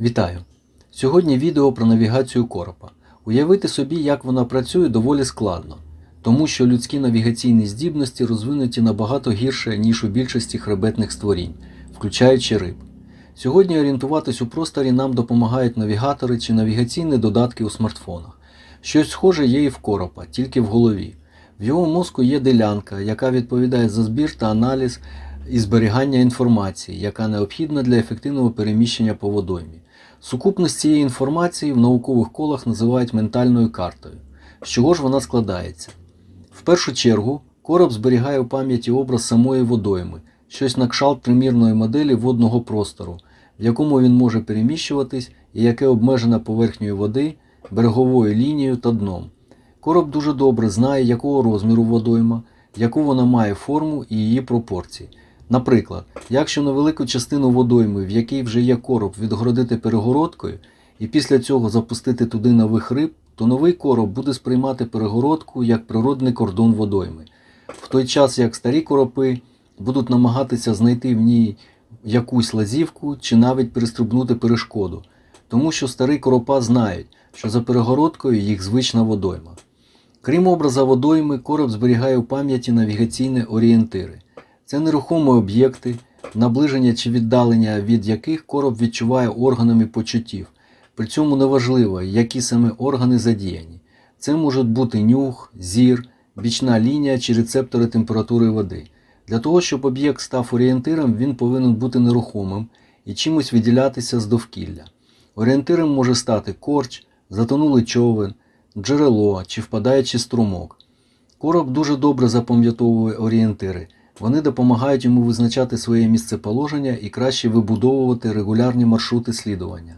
Вітаю! Сьогодні відео про навігацію коропа. Уявити собі, як вона працює, доволі складно, тому що людські навігаційні здібності розвинуті набагато гірше, ніж у більшості хребетних створінь, включаючи риб. Сьогодні орієнтуватись у просторі нам допомагають навігатори чи навігаційні додатки у смартфонах. Щось схоже є і в коропа, тільки в голові. В його мозку є ділянка, яка відповідає за збір та аналіз і зберігання інформації, яка необхідна для ефективного переміщення по водоймі. Сукупність цієї інформації в наукових колах називають ментальною картою. З чого ж вона складається? В першу чергу, короб зберігає у пам'яті образ самої водойми, щось на кшалт примірної моделі водного простору, в якому він може переміщуватись і яке обмежено поверхнею води, береговою лінією та дном. Короб дуже добре знає, якого розміру водойма, яку вона має форму і її пропорції. Наприклад, якщо на велику частину водойми, в якій вже є короб, відгородити перегородкою і після цього запустити туди нових риб, то новий короб буде сприймати перегородку як природний кордон водойми. В той час як старі коропи будуть намагатися знайти в ній якусь лазівку чи навіть перестрибнути перешкоду, тому що старі коропа знають, що за перегородкою їх звична водойма. Крім образа водойми, короб зберігає у пам'яті навігаційні орієнтири. Це нерухомі об'єкти, наближення чи віддалення від яких короб відчуває органами почуттів. При цьому неважливо, які саме органи задіяні. Це можуть бути нюх, зір, бічна лінія чи рецептори температури води. Для того, щоб об'єкт став орієнтиром, він повинен бути нерухомим і чимось виділятися з довкілля. Орієнтиром може стати корч, затонулий човен, джерело чи впадаючий струмок. Короб дуже добре запам'ятовує орієнтири. Вони допомагають йому визначати своє місцеположення і краще вибудовувати регулярні маршрути слідування.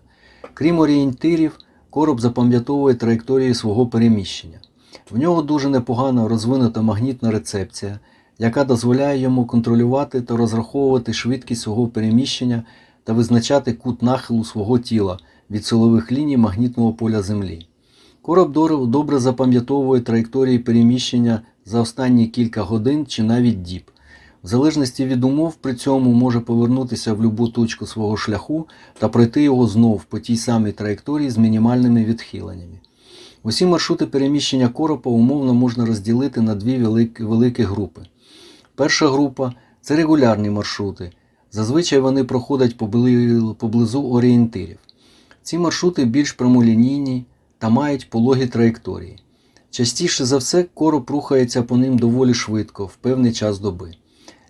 Крім орієнтирів, короб запам'ятовує траєкторії свого переміщення. В нього дуже непогано розвинута магнітна рецепція, яка дозволяє йому контролювати та розраховувати швидкість свого переміщення та визначати кут нахилу свого тіла від силових ліній магнітного поля Землі. Короб добре запам'ятовує траєкторії переміщення за останні кілька годин чи навіть діб. В залежності від умов при цьому може повернутися в будь-яку точку свого шляху та пройти його знов по тій самій траєкторії з мінімальними відхиленнями. Усі маршрути переміщення коропа умовно можна розділити на дві великі, великі групи. Перша група це регулярні маршрути. Зазвичай вони проходять поблизу орієнтирів. Ці маршрути більш прямолінійні та мають пологі траєкторії. Частіше за все, короб рухається по ним доволі швидко в певний час доби.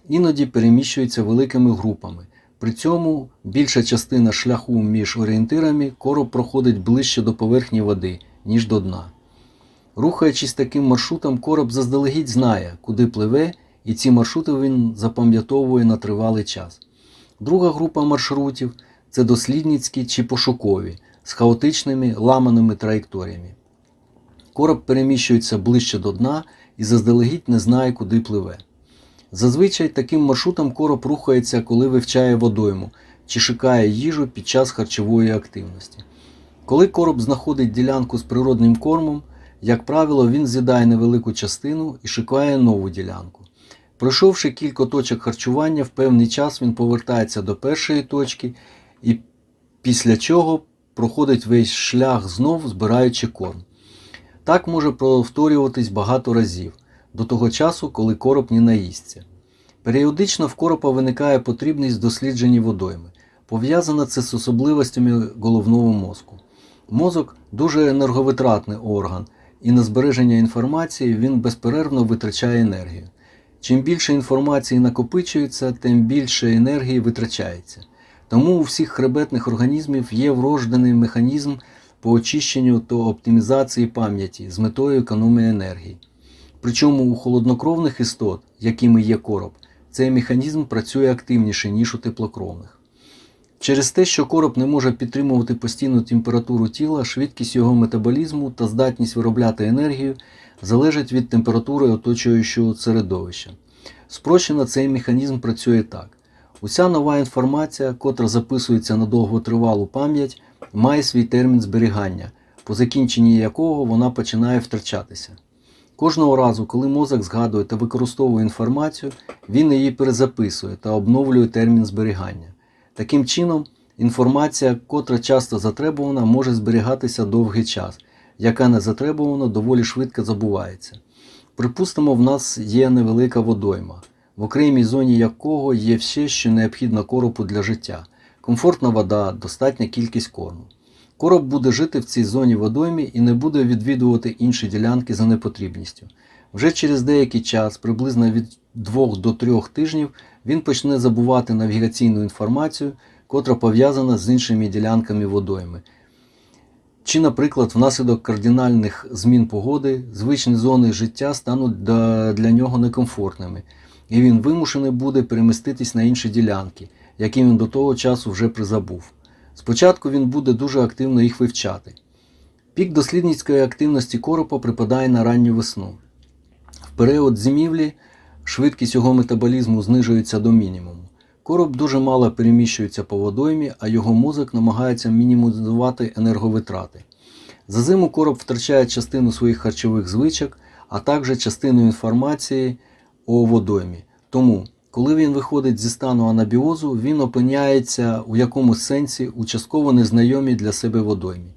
Іноді переміщується великими групами. При цьому більша частина шляху між орієнтирами короб проходить ближче до поверхні води, ніж до дна. Рухаючись таким маршрутом, короб заздалегідь знає, куди пливе, і ці маршрути він запам'ятовує на тривалий час. Друга група маршрутів це дослідницькі чи пошукові з хаотичними ламаними траєкторіями. Короб переміщується ближче до дна і заздалегідь не знає, куди пливе. Зазвичай таким маршрутом короб рухається, коли вивчає водойму чи шукає їжу під час харчової активності. Коли короб знаходить ділянку з природним кормом, як правило, він з'їдає невелику частину і шукає нову ділянку. Пройшовши кілька точок харчування, в певний час він повертається до першої точки і після чого проходить весь шлях знов, збираючи корм. Так може повторюватись багато разів до того часу, коли короб не наїсться. Періодично в коропа виникає потрібність в дослідженні водойми. Пов'язано це з особливостями головного мозку. Мозок дуже енерговитратний орган, і на збереження інформації він безперервно витрачає енергію. Чим більше інформації накопичується, тим більше енергії витрачається. Тому у всіх хребетних організмів є врождений механізм по очищенню та оптимізації пам'яті з метою економії енергії. Причому у холоднокровних істот, якими є короб, цей механізм працює активніше, ніж у теплокровних. Через те, що короб не може підтримувати постійну температуру тіла, швидкість його метаболізму та здатність виробляти енергію залежить від температури оточуючого середовища. Спрощено цей механізм працює так. Уся нова інформація, котра записується на довготривалу пам'ять, має свій термін зберігання, по закінченні якого вона починає втрачатися. Кожного разу, коли мозок згадує та використовує інформацію, він її перезаписує та обновлює термін зберігання. Таким чином, Інформація, котра часто затребувана, може зберігатися довгий час, яка не затребувана, доволі швидко забувається. Припустимо, в нас є невелика водойма, в окремій зоні якого є все, що необхідно коропу для життя: комфортна вода, достатня кількість корму. Короб буде жити в цій зоні водоймі і не буде відвідувати інші ділянки за непотрібністю. Вже через деякий час, приблизно від 2 до 3 тижнів, він почне забувати навігаційну інформацію, котра пов'язана з іншими ділянками водойми. Чи, наприклад, внаслідок кардинальних змін погоди звичні зони життя стануть для нього некомфортними, і він вимушений буде переміститись на інші ділянки, які він до того часу вже призабув. Спочатку він буде дуже активно їх вивчати. Пік дослідницької активності коропа припадає на ранню весну. В період зимівлі швидкість його метаболізму знижується до мінімуму. Короб дуже мало переміщується по водоймі, а його мозок намагається мінімізувати енерговитрати. За зиму короб втрачає частину своїх харчових звичок, а також частину інформації о водоймі. Тому, коли він виходить зі стану анабіозу, він опиняється у якомусь сенсі у частково незнайомій для себе водоймі.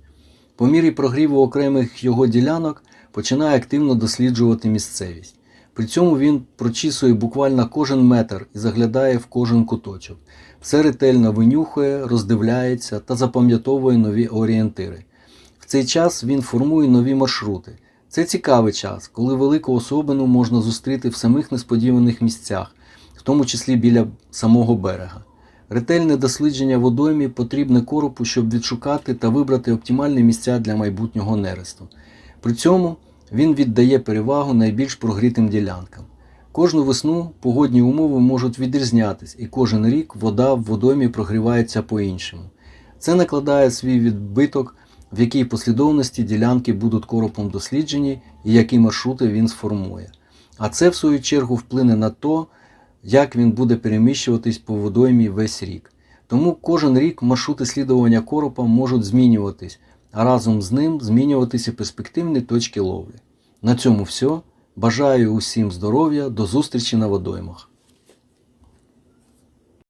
По мірі прогріву окремих його ділянок починає активно досліджувати місцевість. При цьому він прочісує буквально кожен метр і заглядає в кожен куточок. Все ретельно винюхує, роздивляється та запам'ятовує нові орієнтири. В цей час він формує нові маршрути. Це цікавий час, коли велику особину можна зустріти в самих несподіваних місцях, тому числі біля самого берега. Ретельне дослідження водоймі потрібне коропу, щоб відшукати та вибрати оптимальні місця для майбутнього нересту. При цьому він віддає перевагу найбільш прогрітим ділянкам. Кожну весну погодні умови можуть відрізнятись, і кожен рік вода в водоймі прогрівається по-іншому. Це накладає свій відбиток, в якій послідовності ділянки будуть коропом досліджені і які маршрути він сформує. А це, в свою чергу, вплине на те, як він буде переміщуватись по водоймі весь рік. Тому кожен рік маршрути слідування коропа можуть змінюватись, а разом з ним змінюватися перспективні точки ловлі. На цьому все. Бажаю усім здоров'я, до зустрічі на водоймах.